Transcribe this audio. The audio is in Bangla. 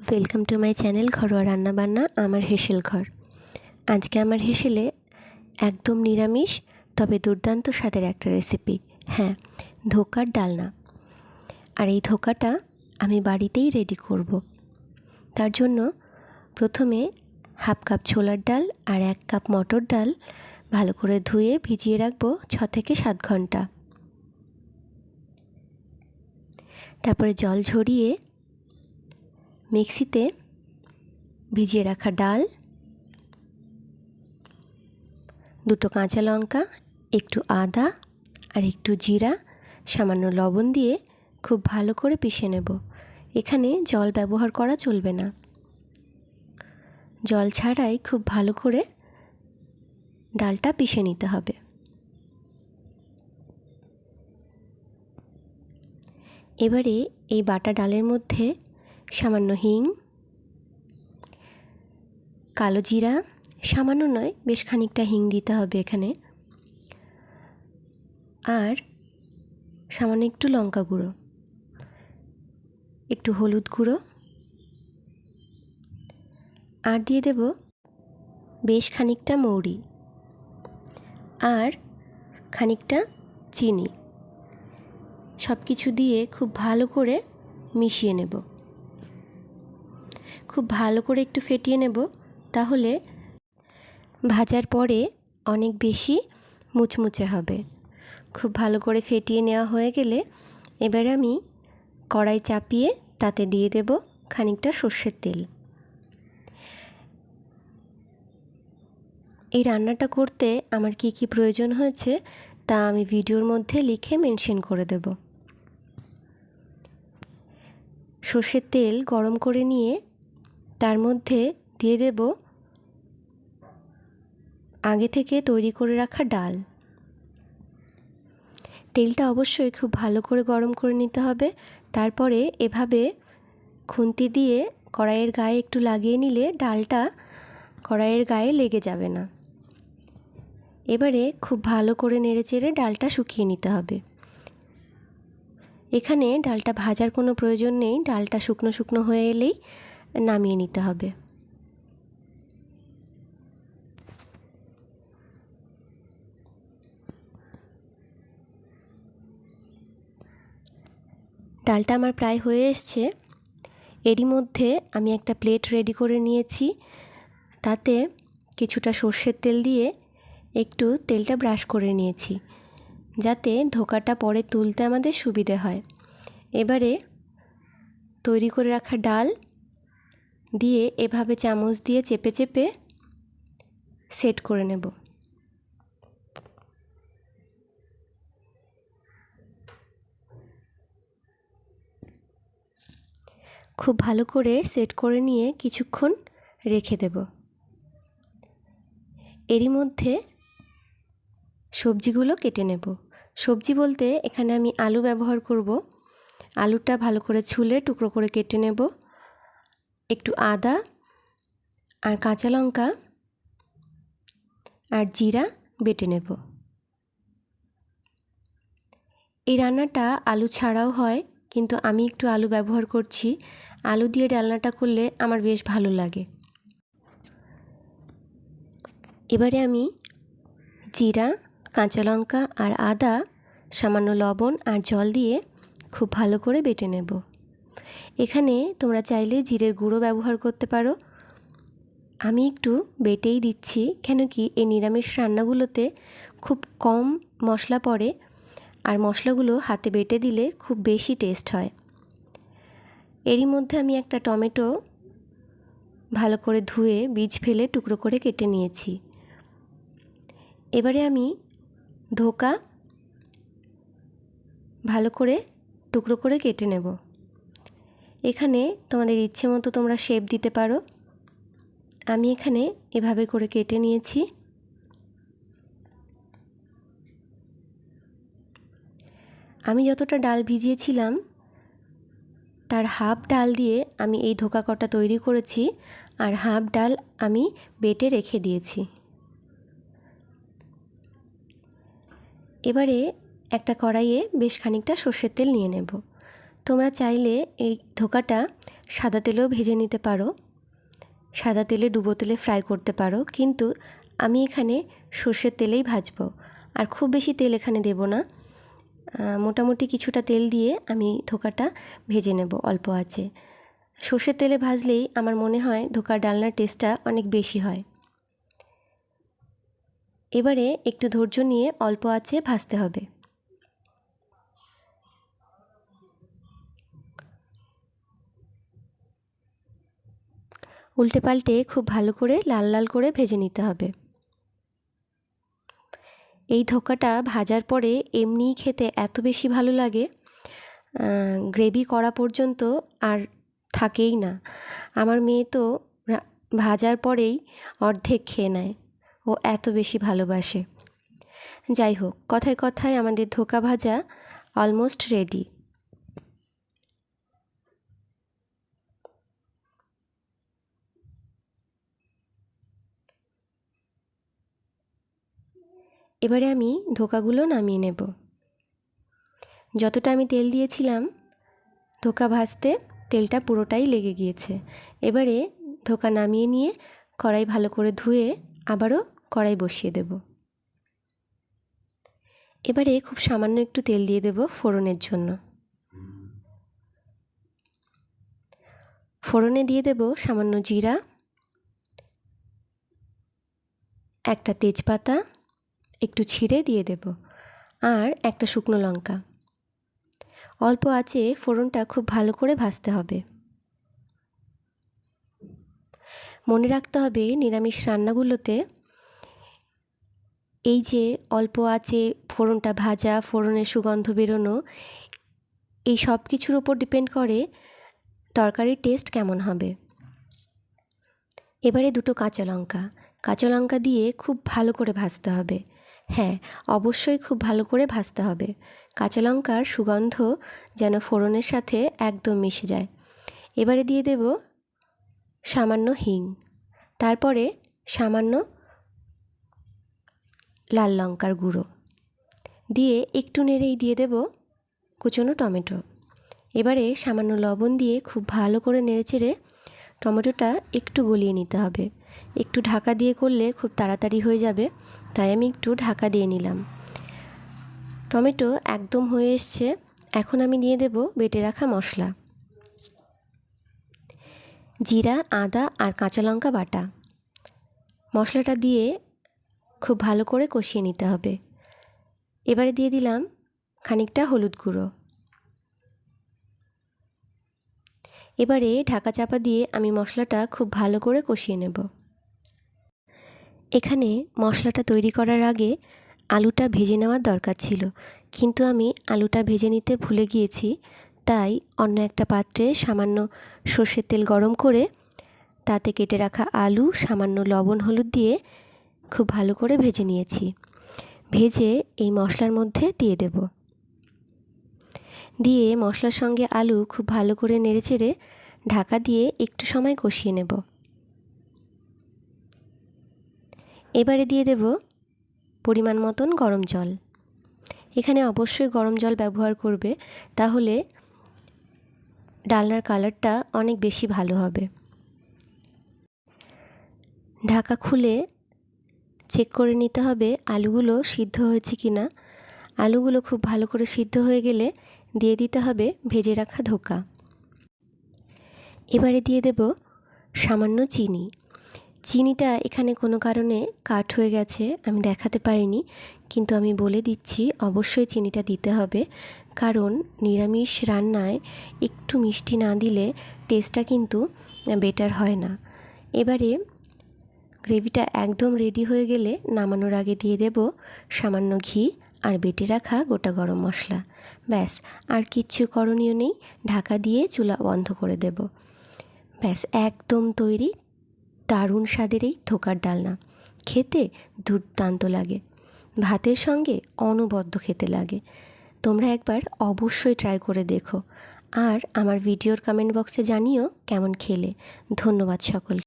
ওয়েলকাম টু মাই চ্যানেল ঘরোয়া রান্নাবান্না, আমার হেসেল ঘর। আজকে আমার হেসেলে একদম নিরামিষ, তবে দুর্দান্ত স্বাদের একটা রেসিপি হ্যাঁ ধোকার ডালনা। আর এই ধোকাটা আমি বাড়িতেই রেডি করব। তার জন্য প্রথমে হাফ কাপ ছোলার ডাল আর এক কাপ মটর ডাল ভালো করে ধুয়ে ভিজিয়ে রাখব ছ থেকে সাত ঘণ্টা। তারপরে জল ঝরিয়ে মিক্সিতে ভিজিয়ে রাখা ডাল, দুটো কাঁচা লঙ্কা, একটু আদা আর একটু জিরা, সামান্য লবণ দিয়ে খুব ভালো করে পিষে নেব। এখানে জল ব্যবহার করা চলবে না। জল ছাড়াই খুব ভালো করে ডালটা পিষে নিতে হবে। এবারে এই বাটা ডালের মধ্যে সামান্য হিং, কালো জিরা, সামান্য নয়, বেশ খানিকটা হিং দিতে হবে এখানে। আর সামান্য একটু লঙ্কা গুঁড়ো, একটু হলুদ গুঁড়ো। আর দিয়ে দেব বেশ খানিকটা মৌরি আর খানিকটা চিনি। সব কিছু দিয়ে খুব ভালো করে মিশিয়ে নেব। খুব ভালো করে একটু ফেটিয়ে নেব, তাহলে ভাজার পরে অনেক বেশি মুচমুচে হবে। খুব ভালো করে ফেটিয়ে নেওয়া হয়ে গেলে এবারে আমি কড়াই চাপিয়ে তাতে দিয়ে দেব খানিকটা সর্ষের তেল। এই রান্নাটা করতে আমার কি কি প্রয়োজন হয়েছে তা আমি ভিডিওর মধ্যে লিখে মেনশন করে দেব। সর্ষের তেল গরম করে নিয়ে তার মধ্যে দিয়ে দেব আগে থেকে তৈরি করে রাখা ডাল। তেলটা অবশ্যই খুব ভালো করে গরম করে নিতে হবে। তারপরে এভাবে খুন্তি দিয়ে কড়াইয়ের গায়ে একটু লাগিয়ে নিলে ডালটা কড়াইয়ের গায়ে লেগে যাবে না। এবারে খুব ভালো করে নেড়ে চেড়ে ডালটা শুকিয়ে নিতে হবে। এখানে ডালটা ভাজার কোনো প্রয়োজন নেই। ডালটা শুকনো শুকনো হয়ে এলেই নামিয়ে নিতে হবে। ডালটা আমার প্রায় হয়ে এসছে। এরই মধ্যে আমি একটা প্লেট রেডি করে নিয়েছি। তাতে কিছুটা সর্ষের তেল দিয়ে একটু তেলটা ব্রাশ করে নিয়েছি। যাতে ধোকাটা পরে তুলতে আমাদের সুবিধে হয়। এবারে তৈরি করে রাখা ডাল দিয়ে এভাবে চামচ দিয়ে চেপে চেপে সেট করে নেব। খুব ভালো করে সেট করে নিয়ে কিছুক্ষণ রেখে দেব। এরই মধ্যে সবজিগুলো কেটে নেব। সবজি বলতে এখানে আমি আলু ব্যবহার করব। আলুটা ভালো করে ছুলে টুকরো করে কেটে নেব। একটু আদা আর কাঁচা লঙ্কা আর জিরা বেটে নেব। এই রান্নাটা আলু ছাড়াও হয়, কিন্তু আমি একটু আলু ব্যবহার করছি। আলু দিয়ে ডালনাটা করলে আমার বেশ ভালো লাগে। এবারে আমি জিরা কাঁচা লঙ্কা আর আদা, সামান্য লবণ আর জল দিয়ে খুব ভালো করে বেটে নেব। এখানে তোমরা চাইলে জিরের গুঁড়ো ব্যবহার করতে পারো। আমি একটু বেটেই দিচ্ছি, কেন কি এই নিরামিষ রান্নাগুলোতে খুব কম মশলা পড়ে আর মশলাগুলো হাতে বেটে দিলে খুব বেশি টেস্ট হয়। এরই মধ্যে আমি একটা টমেটো ভালো করে ধুয়ে বীজ ফেলে টুকরো করে কেটে নিয়েছি। এবারে আমি ধোকা? ভালো করে টুকরো করে কেটে নেব। এখানে তোমাদের ইচ্ছে মতো তোমরা শেপ দিতে পারো। আমি এখানে এভাবে করে কেটে নিয়েছি। আমি যতটা ডাল ভিজিয়েছিলাম, তার হাফ ডাল দিয়ে আমি এই ধোকা কটা তৈরি করেছি, আর হাফ ডাল আমি বেটে রেখে দিয়েছি। এবারে একটা কড়াইয়ে বেশ খানিকটা সর্ষের তেল নিয়ে নেব। তোমরা চাইলে এই ধোকাটা সাদা তেলেও ভেজে নিতে পারো। সাদা তেলে ডুবো তেলে ফ্রাই করতে পারো। কিন্তু আমি এখানে সর্ষের তেলেই ভাজব। আর খুব বেশি তেল এখানে দেব না। মোটামুটি কিছুটা তেল দিয়ে আমি ধোকাটা ভেজে নেব অল্প আছে। সর্ষের তেলে ভাজলেই আমার মনে হয় ধোকার ডালনার টেস্টটা অনেক বেশি হয়। এবারে একটু ধৈর্য নিয়ে অল্প আছে ভাজতে হবে। উল্টে পাল্টে খুব ভালো করে লাল লাল করে ভেজে নিতে হবে। এই ধোকাটা ভাজার পরে এমনিই খেতে এত বেশি ভালো লাগে গ্রেভি করা পর্যন্ত আর থাকেই না। আমার মেয়ে তো ভাজার পরেই অর্ধেক খেয়ে নেয়। ও এত বেশি ভালোবাসে। যাই হোক, কথায় কথায় আমাদের ধোকা ভাজা অলমোস্ট রেডি এবারে আমি ধোকাগুলো নামিয়ে নেব। যতটা আমি তেল দিয়েছিলাম, ধোকা ভাজতে তেলটা পুরোটাই লেগে গিয়েছে। এবারে ধোকা নামিয়ে নিয়ে কড়াই ভালো করে ধুয়ে আবারও কড়াই বসিয়ে দেব। এবারে খুব সামান্য একটু তেল দিয়ে দেব ফোড়নের জন্য। ফোড়নে দিয়ে দেব সামান্য জিরা, একটা তেজপাতা, একটু ছিঁড়ে দিয়ে দেব, আর একটা শুকনো লঙ্কা। অল্প আছে ফোড়নটা খুব ভালো করে ভাজতে হবে। মনে রাখতে হবে নিরামিষ রান্নাগুলোতে এই যে অল্প আছে ফোড়নটা ভাজা, ফোড়নের সুগন্ধ বেরোনো, এই সব কিছুর ওপর ডিপেন্ড করে তরকারির টেস্ট কেমন হবে। এবারে দুটো কাঁচা লঙ্কা। কাঁচা লঙ্কা দিয়ে খুব ভালো করে ভাজতে হবে। হ্যাঁ অবশ্যই খুব ভালো করে ভাজতে হবে। কাঁচা লঙ্কার সুগন্ধ যেন ফোড়নের সাথে একদম মিশে যায়। এবারে দিয়ে দেব সামান্য হিং। তারপরে সামান্য লাল লঙ্কার গুঁড়ো। দিয়ে একটু নেড়েই দিয়ে দেব কুচনো টমেটো। এবারে সামান্য লবণ দিয়ে খুব ভালো করে নেড়েচেড়ে টমেটোটা একটু গলিয়ে নিতে হবে। একটু ঢাকা দিয়ে করলে খুব তাড়াতাড়ি হয়ে যাবে, তাই আমি একটু ঢাকা দিয়ে নিলাম। টমেটো একদম হয়ে এসছে, এখন আমি দিয়ে দেব বেটে রাখা মশলা। জিরা, আদা আর কাঁচা লঙ্কা বাটা। মশলাটা দিয়ে খুব ভালো করে কষিয়ে নিতে হবে। এবারে দিয়ে দিলাম খানিকটা হলুদ গুঁড়ো। এবারে ঢাকা চাপা দিয়ে আমি মশলাটা খুব ভালো করে কষিয়ে নেব। এখানে মশলাটা তৈরি করার আগে আলুটা ভেজে নেওয়ার দরকার ছিল, কিন্তু আমি আলুটা ভেজে নিতে ভুলে গিয়েছি, তাই অন্য একটা পাত্রে সামান্য সর্ষের তেল গরম করে তাতে কেটে রাখা আলু, সামান্য লবণ, হলুদ দিয়ে খুব ভালো করে ভেজে নিয়েছি। ভেজে এই মশলার মধ্যে দিয়ে দেব। দিয়ে মশলার সঙ্গে আলু খুব ভালো করে নেড়েচেড়ে ঢাকা দিয়ে একটু সময় কষিয়ে নেব। এবারে দিয়ে দেব পরিমাণ মতন গরম জল। এখানে অবশ্যই গরম জল ব্যবহার করবে, তাহলে ডালনার কালারটা অনেক বেশি ভালো হবে। ঢাকা খুলে চেক করে নিতে হবে আলুগুলো সিদ্ধ হয়েছে কি না আলুগুলো খুব ভালো করে সিদ্ধ হয়ে গেলে দিয়ে দিতে হবে ভেজে রাখা ধোকা। এবারে দিয়ে দেব সামান্য চিনি। চিনিটা এখানে কোনো কারণে কাট হয়ে গেছে, আমি দেখাতে পারিনি, কিন্তু আমি বলে দিচ্ছি অবশ্যই চিনিটা দিতে হবে, কারণ নিরামিষ রান্নায় একটু মিষ্টি না দিলে টেস্টটা কিন্তু বেটার হয় না। এবারে গ্রেভিটা একদম রেডি হয়ে গেলে নামানোর আগে দিয়ে দেব সামান্য ঘি আর বেটে রাখা গোটা গরম মশলা। ব্যাস, আর কিচ্ছু করণীয় নেই, ঢাকা দিয়ে চুলা বন্ধ করে দেব। ব্যাস, একদম তৈরি, দারুণ স্বাদের এই ধোকার ডালনা। খেতে দুর্দান্ত লাগে। ভাতের সঙ্গে অনবদ্য খেতে লাগে। তোমরা একবার অবশ্যই ট্রাই করে দেখো। আর আমার ভিডিওর কমেন্ট বক্সে জানিও কেমন খেলে। ধন্যবাদ সকল